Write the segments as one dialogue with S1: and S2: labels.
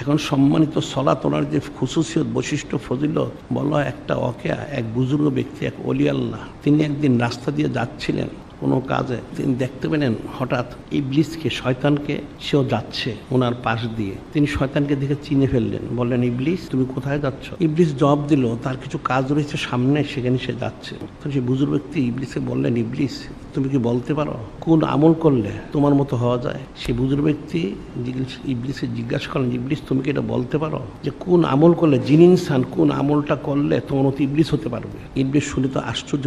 S1: এখন সম্মানিত সলাত ওনার যে খুশুসিয়ত বৈশিষ্ট্য ফজিল বলা একটা অকেয়া এক বুজুর্গ ব্যক্তি, এক অলিয়াল্লাহ তিনি একদিন রাস্তা দিয়ে যাচ্ছিলেন। কোনো কাজে। তিনি দেখতে পেলেন হঠাৎ ইবলিসকে, শয়তানকে, সেও যাচ্ছে ওনার পাশ দিয়ে। তিনি শয়তানকে দেখে চিনে ফেললেন, বললেন, ইবলিস, তুমি কোথায় যাচ্ছ? ইবলিস জবাব দিল, তার কিছু কাজ রয়েছে সামনে, সেখানে সে যাচ্ছে। তখন সেই বুজুর্গ ব্যক্তি ইবলিসকে বললেন, ইবলিস তুমি কি বলতে পারো? কোন আমল করলে তোমার মতো হওয়া যায়? সে বুজুর্গ ব্যক্তি ইবলিসে জিজ্ঞাসা করলেন, ইবলিস, তুমি কি এটা বলতে পারো যে কোন আমল করলে জিন ইনসান, কোন আমলটা করলে তোমার মতো ইবলিস হতে পারবে? ইবলিস শুনে তো আশ্চর্য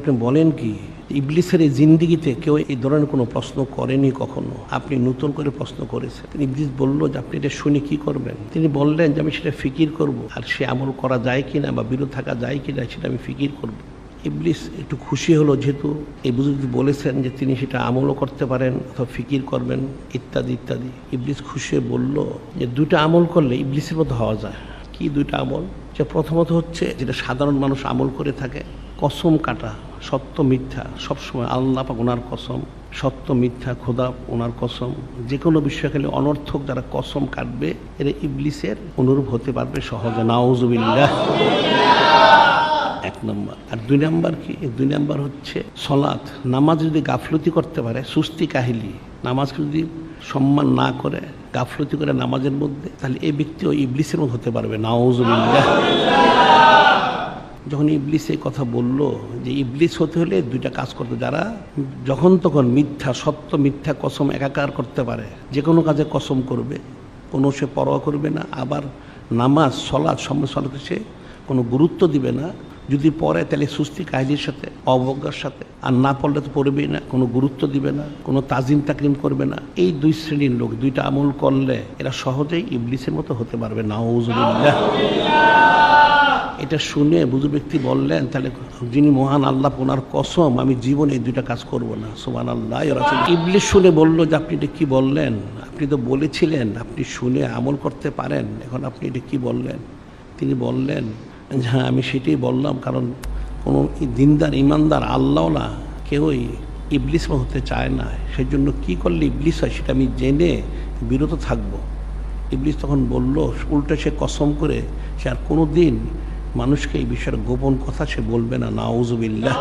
S1: আপনি বলেন কি ইবলিসের এই জিন্দিগিতে কেউ এই ধরনের কোনো প্রশ্ন করেনি কখনো? আপনি নতুন করে প্রশ্ন করেছেন। ইবলিস বলল, যে আপনি এটা শুনে কি করবেন? তিনি বললেন, যে আমি সেটা ফিকির করব। আর সে আমল করা যায় কিনা বা বিরত থাকা যায় কিনা, সেটা আমি ফিকির করব। ইবলিস একটু খুশি হলো যেহেতু এই বুজুর্গ বলেছেন যে তিনি সেটা আমলও করতে পারেন অথবা ফিকির করবেন, ইত্যাদি ইত্যাদি। ইবলিস খুশি হয়ে বলল যে দুইটা আমল করলে ইবলিসের মতো হওয়া যায়। কি দুইটা আমল? যে প্রথমত হচ্ছে যেটা সাধারণ মানুষ আমল করে থাকে, কসম কাটা, সত্য মিথ্যা। সবসময় আল্লাহ পাক ওনার কসম, সত্য মিথ্যা, খোদা ওনার কসম। যে কোনো বিষয় খেলে অনর্থক যারা কসম কাটবে, এরা ইবলিসের অনুরূপ হতে পারবে সহজে। নাওজুবিল্লাহ এক নম্বর। আর দুই নম্বর কি? দুই নম্বর হচ্ছে সলাৎ। নামাজ যদি গাফলতি করতে পারে, সুস্তি কাহিলি, নামাজকে যদি সম্মান না করে, গাফলতি করে নামাজের মধ্যে, তাহলে এই ব্যক্তিও ইবলিসের মধ্যে হতে পারবে। নাউজুবিল্লাহ। যখন ইবলিস এই কথা বলল যে ইবলিস হতে হলে দুইটা কাজ করতে, যারা যখন তখন মিথ্যা, সত্য মিথ্যা, কসম একাকার করতে পারে, যে কোনো কাজে কসম করবে, কোনো সে পরোয়া করবে না, আবার নামাজ সলাদ সলাতে সে কোনো গুরুত্ব দিবে না যদি পড়ে তাহলে সুস্থি কাহিনীর সাথে, অবজ্ঞার সাথে। আর না পড়লে তো পড়বেই না, কোনো গুরুত্ব দিবে না, কোনো তাজিম তাকরিম করবে না। এই দুই শ্রেণির লোক দুইটা আমল করলে এরা সহজেই ইবলিসের মতো হতে পারবে। নাউজুবিল্লাহ। এটা শুনে বুজু ব্যক্তি বললেন, তাহলে যিনি মহান আল্লাহ, ওনার কসম, আমি জীবনে এই দুইটা কাজ করব না। সোমান আল্লাহ ইবলিশ শুনে বলল যে, আপনি এটা কি বললেন? আপনি তো বলেছিলেন, আপনি শুনে আমল করতে পারেন। এখন আপনি এটা কি বললেন? তিনি বললেন হ্যাঁ আমি সেটাই বললাম, কারণ কোনো দিনদার, ইমানদার আল্লাহলা কেউই ইবলিস হতে চায় না। সেই জন্য কী করলে ইবলিস হয় সেটা আমি জেনে বিরত থাকব। ইবলিস তখন বলল, উল্টে সে কসম করে সে আর কোনো দিন মানুষকে এই বিষয়ের গোপন কথা সে বলবে না। নাউজুবিল্লাহ।